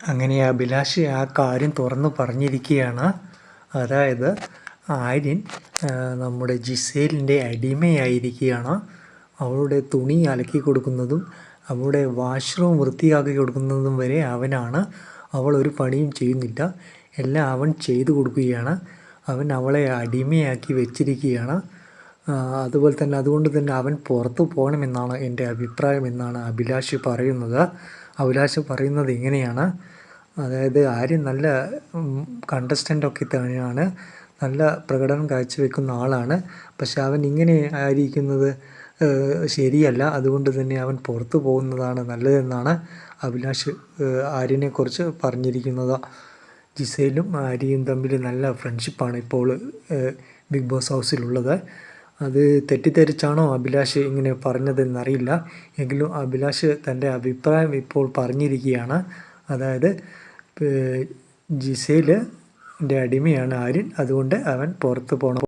അങ്ങനെ അഭിലാഷ് ആ കാര്യം തുറന്നു പറഞ്ഞിരിക്കുകയാണ്. അതായത് ആര്യൻ നമ്മുടെ ജിസേലിന്റെ അടിമയായിരിക്കുകയാണ്. അവളുടെ തുണി അലക്കി കൊടുക്കുന്നതും അവളുടെ വാഷ്റൂം വൃത്തിയാക്കി കൊടുക്കുന്നതും വരെ അവനാണ്. അവൾ ഒരു പണിയും ചെയ്യുന്നില്ല. എല്ലാം അവൻ ചെയ്തു കൊടുക്കുകയാണ്. അവൻ അവളെ അടിമയാക്കി വെച്ചിരിക്കുകയാണ്. അതുപോലെ തന്നെ അതുകൊണ്ട് തന്നെ അവൻ പുറത്തു പോകണമെന്നാണ് എന്റെ അഭിപ്രായം എന്നാണ് അഭിലാഷ് പറയുന്നത്. അഭിലാഷ് പറയുന്നത് ഇങ്ങനെയാണ്. അതായത് ആര്യൻ നല്ല കണ്ടസ്റ്റന്റ് ഒക്കെ തന്നെയാണ്. നല്ല പ്രകടനം കാഴ്ചവെക്കുന്ന ആളാണ്. പക്ഷെ അവൻ ഇങ്ങനെ ആയിരിക്കുന്നത് ശരിയല്ല. അതുകൊണ്ട് തന്നെ അവൻ പുറത്തു പോകുന്നതാണ് നല്ലതെന്നാണ് അഭിലാഷ് ആര്യനെക്കുറിച്ച് പറഞ്ഞിരിക്കുന്നത്. ജിസയിലും ആര്യയും തമ്മിൽ നല്ല ഫ്രണ്ട്ഷിപ്പാണ് ഇപ്പോൾ ബിഗ് ബോസ് ഹൗസിലുള്ളത്. അത് തെറ്റിദ്ധരിച്ചാണോ അഭിലാഷ് ഇങ്ങനെ പറഞ്ഞതെന്നറിയില്ല. എങ്കിലും അഭിലാഷ് തന്റെ അഭിപ്രായം ഇപ്പോൾ പറഞ്ഞിരിക്കുകയാണ്. അതായത് ന്റെ അടിമയാണ് ആര്യൻ. അതുകൊണ്ട് അവൻ പുറത്ത് പോകണം